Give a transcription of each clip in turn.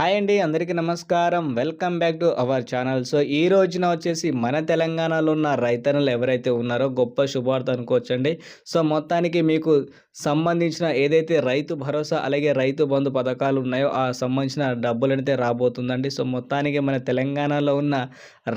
Hi అండి అందరికీ నమస్కారం. Welcome back to our channel. So ఈ రోజున వచ్చేసి మన తెలంగాణలో ఉన్న రైతన్నలు ఎవరైతే ఉన్నారో గొప్ప శుభార్త అనుకోవచ్చండి. సో మొత్తానికి మీకు సంబంధించిన ఏదైతే రైతు భరోసా అలాగే రైతు బంధు పథకాలు ఉన్నాయో ఆ సంబంధించిన డబ్బులు అయితే రాబోతుందండి. సో మొత్తానికి మన తెలంగాణలో ఉన్న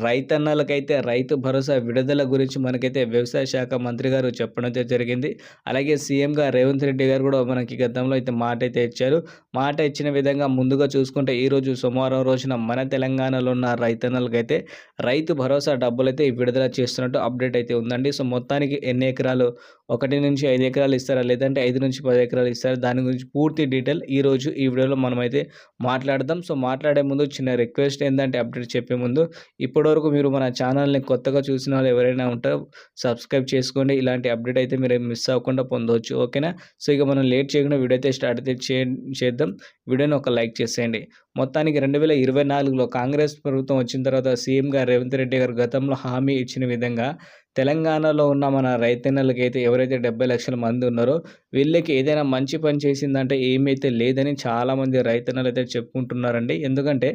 రైతన్నలకైతే రైతు భరోసా విడుదల గురించి మనకైతే వ్యవసాయ శాఖ మంత్రి గారు చెప్పడం అయితే జరిగింది. అలాగే సీఎంగా రేవంత్ రెడ్డి గారు కూడా మనకి గతంలో అయితే మాట అయితే ఇచ్చారు. మాట ఇచ్చిన విధంగా ముందుగా చూసుకుంటే ఈరోజు సోమవారం రోజున మన తెలంగాణలో ఉన్న రైతన్నలకైతే రైతు భరోసా డబ్బులు అయితే విడుదల చేస్తున్నట్టు అప్డేట్ అయితే ఉందండి. సో మొత్తానికి ఎన్ని ఎకరాలు ఒకటి నుంచి ఐదు ఎకరాలు ఇస్తారా? లేదంటే ఐదు నుంచి పది ఎకరాలు ఇస్తారా? దాని గురించి పూర్తి డీటెయిల్ ఈరోజు ఈ వీడియోలో మనమైతే మాట్లాడదాం. సో మాట్లాడే ముందు చిన్న రిక్వెస్ట్ ఏంటంటే అప్డేట్ చెప్పే ముందు ఇప్పటివరకు మీరు మన ఛానల్ని కొత్తగా చూసిన వాళ్ళు ఎవరైనా ఉంటారో సబ్స్క్రైబ్ చేసుకోండి. ఇలాంటి అప్డేట్ అయితే మీరు మిస్ అవ్వకుండా పొందవచ్చు ఓకేనా? సో ఇక మనం లేట్ చేయకుండా వీడియో అయితే స్టార్ట్ అయితే చేద్దాం. వీడియోని ఒక లైక్ చేసేయండి. మొత్తానికి రెండు వేల ఇరవై నాలుగులో కాంగ్రెస్ ప్రభుత్వం వచ్చిన తర్వాత సీఎంగా రేవంత్ రెడ్డి గారు గతంలో హామీ ఇచ్చిన విధంగా తెలంగాణలో ఉన్న మన రైతన్నలకైతే ఎవరైతే డెబ్బై లక్షల మంది ఉన్నారో వీళ్ళకి ఏదైనా మంచి పని చేసిందంటే ఏమైతే లేదని చాలామంది రైతన్నలు అయితే చెప్పుకుంటున్నారండి. ఎందుకంటే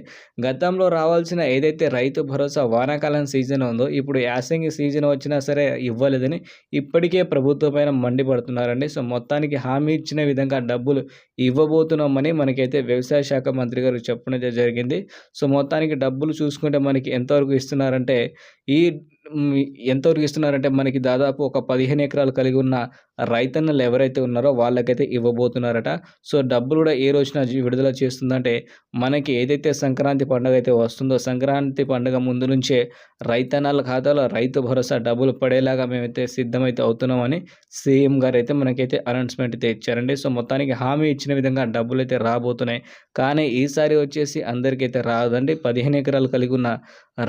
గతంలో రావాల్సిన ఏదైతే రైతు భరోసా వానాకాలం సీజన్ ఉందో ఇప్పుడు యాసంగి సీజన్ వచ్చినా సరే ఇవ్వలేదని ఇప్పటికే ప్రభుత్వం పైన మండిపడుతున్నారండి. సో మొత్తానికి హామీ ఇచ్చిన విధంగా డబ్బులు ఇవ్వబోతున్నామని మనకైతే వ్యవసాయ శాఖ మంత్రి గారు చెప్పడం జరిగింది. సో మొత్తానికి డబ్బులు చూసుకుంటే మనకి ఎంతవరకు ఇస్తున్నారంటే ఈ ఎంతవరకు ఇస్తున్నారంటే మనకి దాదాపు ఒక పదిహేను ఎకరాలు కలిగి ఉన్న రైతన్నలు ఎవరైతే ఉన్నారో వాళ్ళకైతే ఇవ్వబోతున్నారట. సో డబ్బులు కూడా ఏ రోజున విడుదల చేస్తుందంటే మనకి ఏదైతే సంక్రాంతి పండుగ అయితే వస్తుందో సంక్రాంతి పండుగ ముందు నుంచే రైతన్నల ఖాతాలో రైతు భరోసా డబ్బులు పడేలాగా మేమైతే సిద్ధమైతే అవుతున్నామని సీఎం గారు అయితే మనకైతే అనౌన్స్మెంట్ అయితే ఇచ్చారండి. సో మొత్తానికి హామీ ఇచ్చిన విధంగా డబ్బులు అయితే రాబోతున్నాయి. కానీ ఈసారి వచ్చేసి అందరికైతే రాదండి. పదిహేను ఎకరాలు కలిగి ఉన్న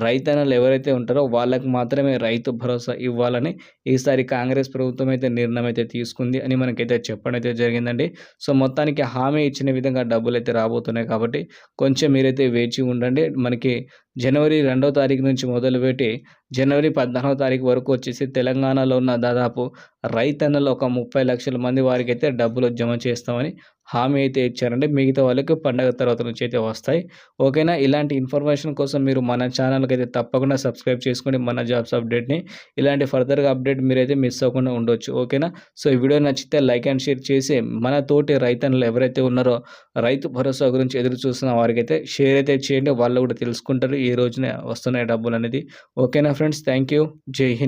రైతన్నలు ఎవరైతే ఉంటారో వాళ్ళకు మాత్రమే రైతు భరోసా ఇవ్వాలని ఈసారి కాంగ్రెస్ ప్రభుత్వం అయితే నిర్ణయం అయితే తీసుకుంది అని మనకైతే చెప్పడం అయితే జరిగిందండి. సో మొత్తానికి హామీ ఇచ్చిన విధంగా డబ్బులు అయితే రాబోతున్నాయి కాబట్టి కొంచెం మీరైతే వేచి ఉండండి. మనకి జనవరి రెండో తారీఖు నుంచి మొదలుపెట్టి జనవరి పద్నాలుగో తారీఖు వరకు వచ్చేసి తెలంగాణలో ఉన్న దాదాపు రైతన్నలు ఒక ముప్పై లక్షల మంది వారికి అయితే డబ్బులు జమ చేస్తామని హామీ అయితే ఇచ్చారండి. మిగతా వాళ్ళకి పండగ తర్వాత నుంచి అయితే వస్తాయి. ఓకేనా? ఇలాంటి ఇన్ఫర్మేషన్ కోసం మీరు మన ఛానల్కి అయితే తప్పకుండా సబ్స్క్రైబ్ చేసుకోండి మన జాబ్స్ అప్డేట్ని ఇలాంటి ఫర్దర్గా అప్డేట్ మీరైతే మిస్ అవ్వకుండా ఉండొచ్చు. ఓకేనా? సో ఈ వీడియో నచ్చితే లైక్ అండ్ షేర్ చేసి మన తోటి రైతన్నులు ఎవరైతే ఉన్నారో రైతు భరోసా గురించి ఎదురు చూస్తున్న వారికైతే షేర్ అయితే చేయండి. వాళ్ళు కూడా తెలుసుకుంటారు ఈ రోజునే వస్తున్నాయి డబ్బులు అనేది. ఓకేనా friends. Thank you. Jai hind.